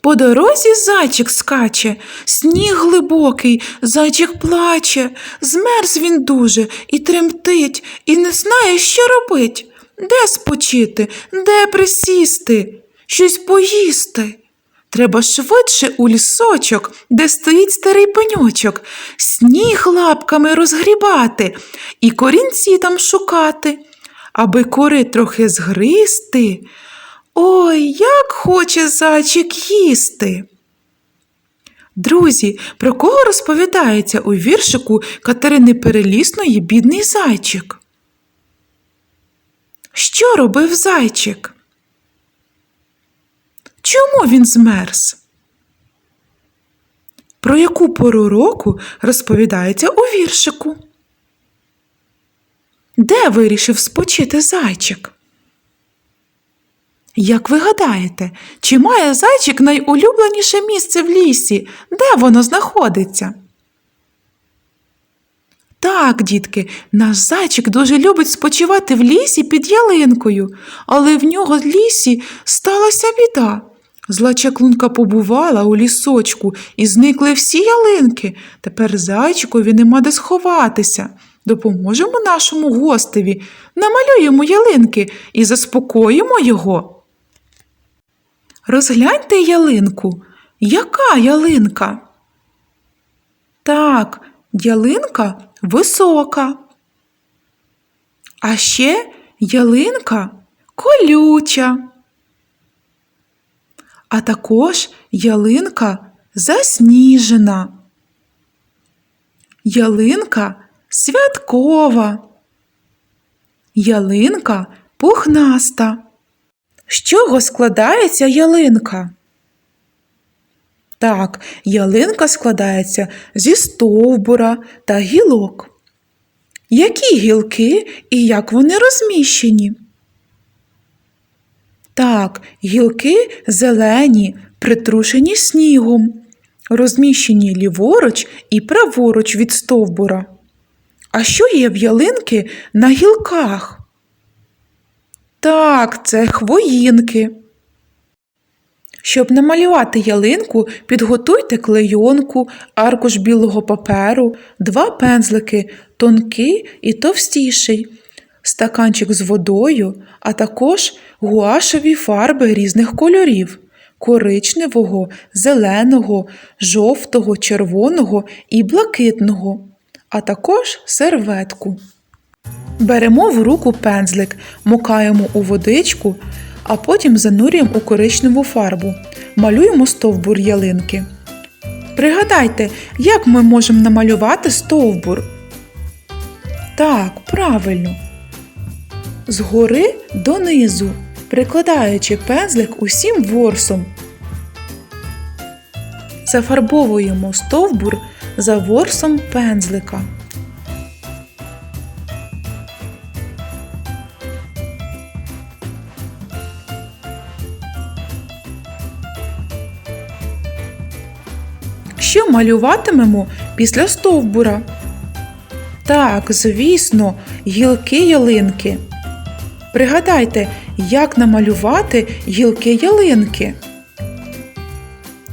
По дорозі зайчик скаче, сніг глибокий, зайчик плаче, змерз він дуже і тремтить, і не знає, що робить. Де спочити, де присісти, щось поїсти. Треба швидше у лісочок, де стоїть старий пеньочок, сніг лапками розгрібати і корінці там шукати, аби кори трохи згристи. Ой, як хоче зайчик їсти. Друзі, про кого розповідається у віршику Катерини Перелісної бідний зайчик? Що робив зайчик? Чому він змерз? Про яку пору року розповідається у віршику? Де вирішив спочити зайчик? Як ви гадаєте, чи має зайчик найулюбленіше місце в лісі? Де воно знаходиться? Так, дітки, наш зайчик дуже любить спочивати в лісі під ялинкою, але в нього в лісі сталася біда. Зла чаклунка побувала у лісочку і зникли всі ялинки. Тепер зайчикові нема де сховатися. Допоможемо нашому гостеві, намалюємо ялинки і заспокоїмо його. Розгляньте ялинку. Яка ялинка? Так, ялинка висока. А ще ялинка колюча. А також ялинка засніжена. Ялинка святкова. Ялинка пухнаста. З чого складається ялинка? Так, ялинка складається зі стовбура та гілок. Які гілки і як вони розміщені? Так, гілки зелені, притрушені снігом, розміщені ліворуч і праворуч від стовбура. А що є в ялинки на гілках? Так, це хвоїнки. Щоб намалювати ялинку, підготуйте клейонку, аркуш білого паперу, два пензлики, тонкий і товстіший, стаканчик з водою, а також гуашеві фарби різних кольорів коричневого, зеленого, жовтого, червоного і блакитного, а також серветку. Беремо в руку пензлик, мукаємо у водичку, а потім занурюємо у коричневу фарбу, малюємо стовбур ялинки. Пригадайте, як ми можемо намалювати стовбур? Так, правильно. Згори донизу, прикладаючи пензлик усім ворсом. Зафарбовуємо стовбур за ворсом пензлика. Малюватимемо після стовбура? Так, звісно, гілки ялинки. Пригадайте, як намалювати гілки ялинки.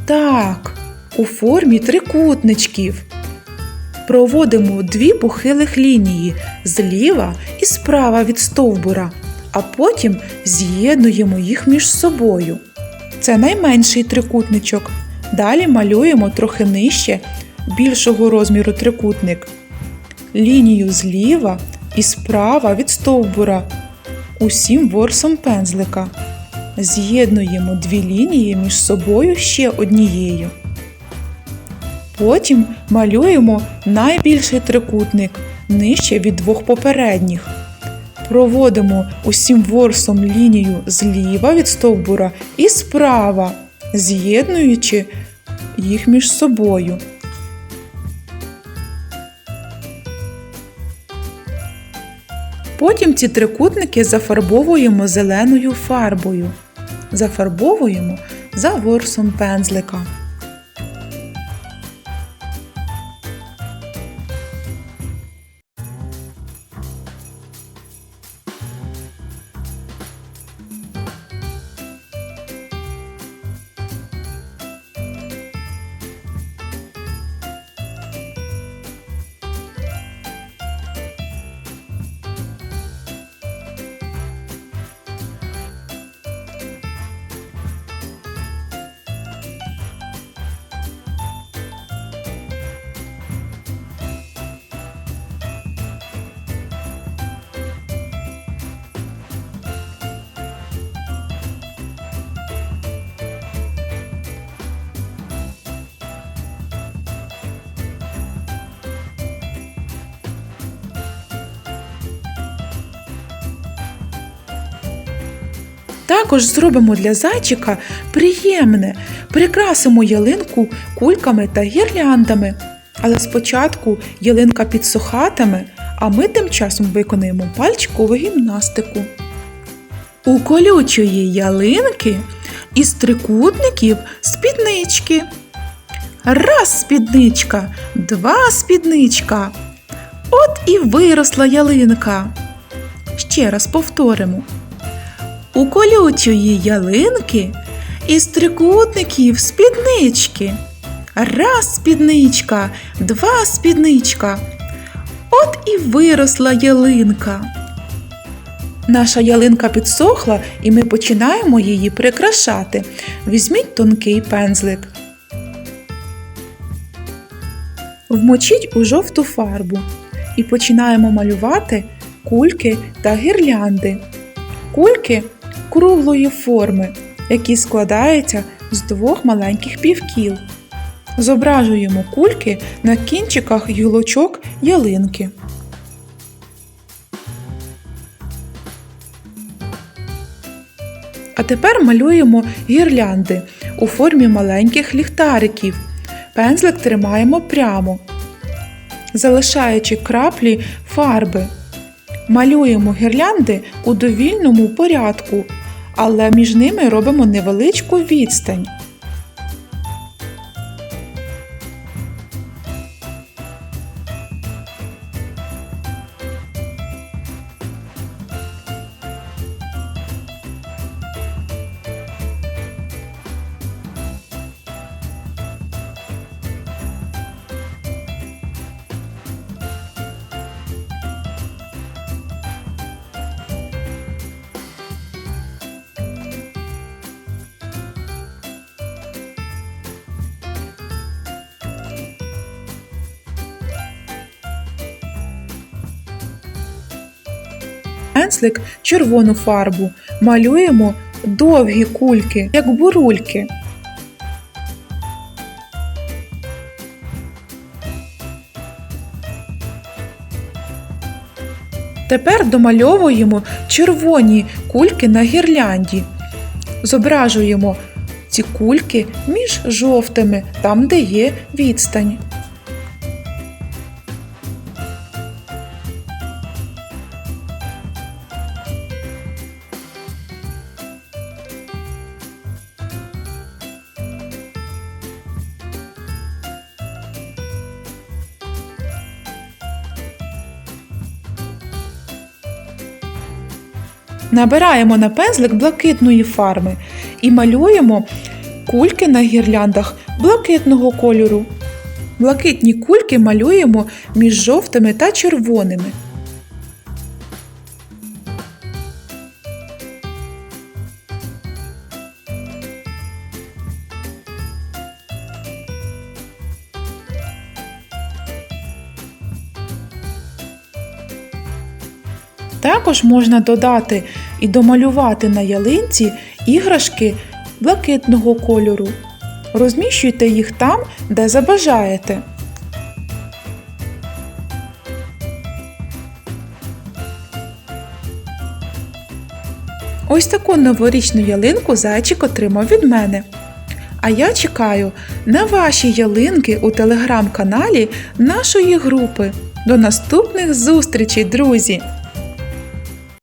Так, у формі трикутничків. Проводимо дві похилих лінії зліва і справа від стовбура, а потім з'єднуємо їх між собою. Це найменший трикутничок. Далі малюємо трохи нижче більшого розміру трикутник. Лінію зліва і справа від стовбура усім ворсом пензлика. З'єднуємо дві лінії між собою ще однією. Потім малюємо найбільший трикутник нижче від двох попередніх. Проводимо усім ворсом лінію зліва від стовбура і справа, з'єднуючи їх між собою. Потім ці трикутники зафарбовуємо зеленою фарбою. Зафарбовуємо за ворсом пензлика. Також зробимо для зайчика приємне, прикрасимо ялинку кульками та гірляндами. Але спочатку ялинка підсухатиме, а ми тим часом виконаємо пальчикову гімнастику. У колючої ялинки із трикутників спіднички. Раз спідничка, два спідничка. От і виросла ялинка. Ще раз повторимо. У колючої ялинки із трикутників спіднички. Раз спідничка, два спідничка. От і виросла ялинка. Наша ялинка підсохла, і ми починаємо її прикрашати. Візьміть тонкий пензлик. Вмочіть у жовту фарбу і починаємо малювати кульки та гірлянди. Кульки круглої форми, які складаються з двох маленьких півкіл. Зображуємо кульки на кінчиках гілочок ялинки. А тепер малюємо гірлянди у формі маленьких ліхтариків. Пензлик тримаємо прямо, залишаючи краплі фарби. Малюємо гірлянди у довільному порядку, але між ними робимо невеличку відстань. Пензлик червону фарбу, малюємо довгі кульки, як бурульки. Тепер домальовуємо червоні кульки на гірлянді. Зображуємо ці кульки між жовтими, там, де є відстань. Набираємо на пензлик блакитної фарби і малюємо кульки на гірляндах блакитного кольору. Блакитні кульки малюємо між жовтими та червоними. Також можна додати і домалювати на ялинці іграшки блакитного кольору. Розміщуйте їх там, де забажаєте. Ось таку новорічну ялинку зайчик отримав від мене. А я чекаю на ваші ялинки у телеграм-каналі нашої групи. До наступних зустрічей, друзі!